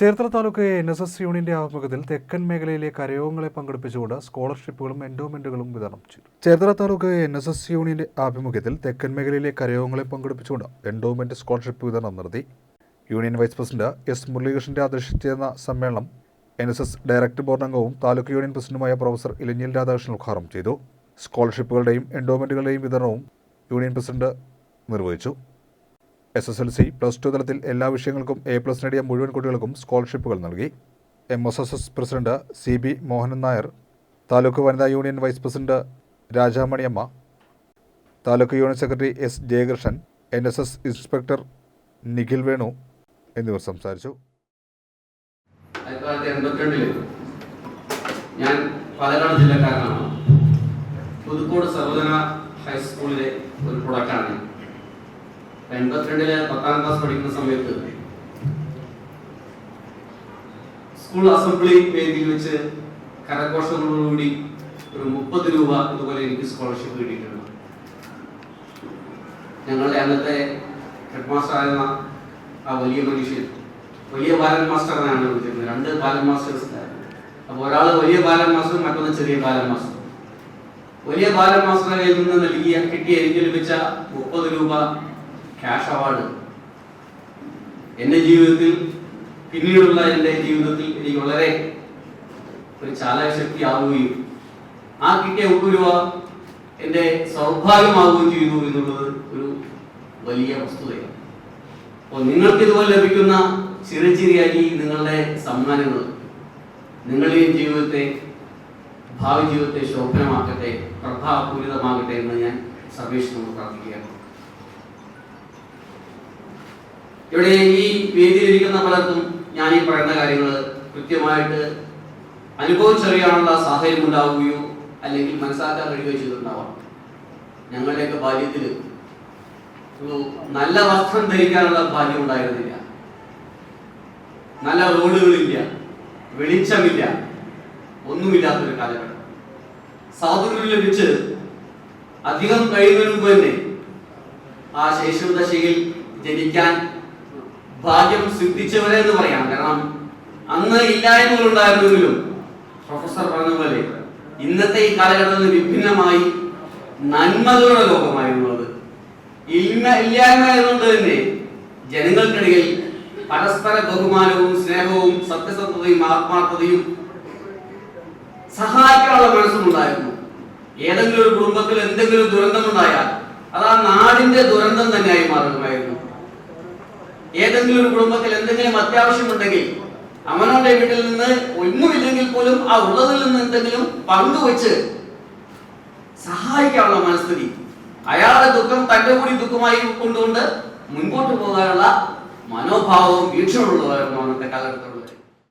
Cherthala taluk N S S യൂണിയന്റെ ആഭിമുഖ്യത്തിൽ തെക്കൻ മേഖലയിലെ കരയോഗങ്ങളെ പങ്കെടുപ്പിച്ചുകൊണ്ട് സ്കോളർഷിപ്പുകളും എൻഡോമെന്റുകളും വിതരണം ചെയ്തു. Cherthala taluk N S S യൂണിയന്റെ ആഭിമുഖ്യത്തിൽ തെക്കൻ മേഖലയിലെ കരയോഗങ്ങളെ പങ്കെടുപ്പിച്ചുകൊണ്ട് എൻഡോമെന്റ് സ്കോളർഷിപ്പ് വിതരണം നടത്തി. യൂണിയൻ വൈസ് പ്രസിഡന്റ് എസ് മുരളീകൃഷ്ണന്റെ അധ്യക്ഷതയെന്ന സമ്മേളനം N S S director board അംഗവും താലൂക്ക് യൂണിയൻ പ്രസിഡന്റുമായ പ്രൊഫസർ ഇലഞ്ഞിൽ രാധാകൃഷ്ണൻ ഉദ്ഘാടനം ചെയ്തു. സ്കോളർഷിപ്പുകളുടെയും എൻഡോമെന്റുകളുടെയും വിതരണവും യൂണിയൻ പ്രസിഡന്റ് നിർവഹിച്ചു. S S L C plus two തലത്തിൽ എല്ലാ വിഷയങ്ങൾക്കും എ പ്ലസ് നേടിയ മുഴുവൻ കുട്ടികൾക്കും സ്കോളർഷിപ്പുകൾ നൽകി. M S S S president C B Mohanan Nair taluk വനിതാ union vice president Rajamaniyamma taluk union secretary S Jayakrishnan N S S inspector Nikhil Venu എന്നിവർ സംസാരിച്ചു. ഞാൻ ജില്ലക്കാരനാണ്. പുതുക്കോട് സർവജന ഹൈസ്കൂളിലെ ഒരു പ്രൊഡക്റ്റാണ്. എൺപത്തിരണ്ടിൽ പത്താം ക്ലാസ് പഠിക്കുന്ന സമയത്ത് സ്കൂൾ അസംബ്ലി വേദിയിൽ വെച്ച് കരഘോഷങ്ങളോടുകൂടി ഒരു മുപ്പത് രൂപ ഇതുപോലെ എനിക്ക് സ്കോളർഷിപ്പ് കിട്ടിയിട്ടുണ്ട്. ഞങ്ങളുടെ അന്നത്തെ ഹെഡ് മാസ്റ്റർ ആയിരുന്ന ആ വലിയ മനുഷ്യൻ വലിയ ബാലൻ മാസ്റ്ററിനാണ് വിളിച്ചിരുന്നത്. രണ്ട് ബാലൻ മാസ്റ്റേഴ്സ് അപ്പോൾ ഒരാൾ വലിയ ബാലൻ മാസ്റ്റർ മറ്റൊന്ന് ചെറിയ ബാലൻ മാസ്റ്റർ വലിയ ബാലൻ മാസ്റ്ററുടെ കയ്യിൽ നിന്ന് നൽകിയ കിട്ടിയ എനിക്ക് ലഭിച്ച മുപ്പത് രൂപ ക്യാഷ് അവാർഡ് എന്റെ ജീവിതത്തിൽ പിന്നീടുള്ള എന്റെ ജീവിതത്തിൽ എനിക്ക് വളരെ ഒരു ചാലകശക്തി ആവുകയും ആ കിട്ടിയ ഒട്ടു രൂപ എന്റെ സൗഭാഗ്യമാവുകയും ചെയ്തു എന്നുള്ളത് ഒരു വലിയ വസ്തുതയാണ്. അപ്പോൾ നിങ്ങൾക്ക് ഇതുപോലെ ലഭിക്കുന്ന ചെറിയ ചെറിയ ഈ നിങ്ങളുടെ സമ്മാനങ്ങൾ നിങ്ങളുടെയും ജീവിതത്തെ ഭാവി ജീവിതത്തെ ശോഭനമാക്കട്ടെ പ്രഭാപൂരിതമാകട്ടെ എന്ന് ഞാൻ സർവേശ്വരനോട് പ്രാർത്ഥിക്കുകയാണ്. ഇവിടെ ഈ വേദിയിലിരിക്കുന്ന പലർക്കും ഞാൻ ഈ പറയുന്ന കാര്യങ്ങൾ കൃത്യമായിട്ട് അനുഭവിച്ചറിയാനുള്ള സാഹചര്യം ഉണ്ടാവുകയോ അല്ലെങ്കിൽ മനസ്സിലാക്കാൻ കഴിയുകയോ ചെയ്തിട്ടുണ്ടാവാം. ഞങ്ങളുടെയൊക്കെ ബാല്യത്തിൽ നല്ല വസ്ത്രം ധരിക്കാനുള്ള ഭാഗ്യം ഉണ്ടായിരുന്നില്ല. നല്ല റോഡുകളില്ല വെളിച്ചമില്ല ഒന്നുമില്ലാത്തൊരു കാലഘട്ടം. സ്വാതന്ത്ര്യം ലഭിച്ച് അധികം കഴിയുന്നതിന് തന്നെ ആ ശൈശവദശയിൽ ജനിക്കാൻ ഭാഗ്യം സിദ്ധിച്ചവരെ എന്ന് പറയാം കാരണം അന്ന് ഇല്ലായ്മകൾ ഉണ്ടായിരുന്നെങ്കിലും പ്രൊഫസർ പറഞ്ഞ പോലെ ഇന്നത്തെ ഈ കാലഘട്ടത്തിൽ വിഭിന്നമായി നന്മകളുടെ ലോകമായിരുന്നത്. ഇല്ല ഇല്ലായ്മ ആയതുകൊണ്ട് തന്നെ ജനങ്ങൾക്കിടയിൽ പരസ്പര ബഹുമാനവും സ്നേഹവും സത്യസന്ധതയും ആത്മാർത്ഥതയും സഹായിക്കാനുള്ള മനസ്സുമുണ്ടായിരുന്നു. ഏതെങ്കിലും ഒരു കുടുംബത്തിൽ എന്തെങ്കിലും ദുരന്തമുണ്ടായാൽ അത് ആ നാടിന്റെ ദുരന്തം തന്നെയായി മാറുമായിരുന്നു. ഏതെങ്കിലും ഒരു കുടുംബത്തിൽ എന്തെങ്കിലും അത്യാവശ്യമുണ്ടെങ്കിൽ അമ്മനോടെ വീട്ടിൽ നിന്ന് ഒന്നുമില്ലെങ്കിൽ പോലും ആ ഉള്ളതിൽ നിന്ന് എന്തെങ്കിലും പങ്കുവെച്ച് സഹായിക്കാനുള്ള മനസ്ഥിതി. അയാളുടെ ദുഃഖം തന്റെ കൂടി ദുഃഖമായി കൊണ്ടുകൊണ്ട് മുൻപോട്ട് പോകാനുള്ള മനോഭാവവും വീക്ഷണമുള്ളവരാണ് അന്നത്തെ കാലഘട്ടത്തിലുള്ളത്.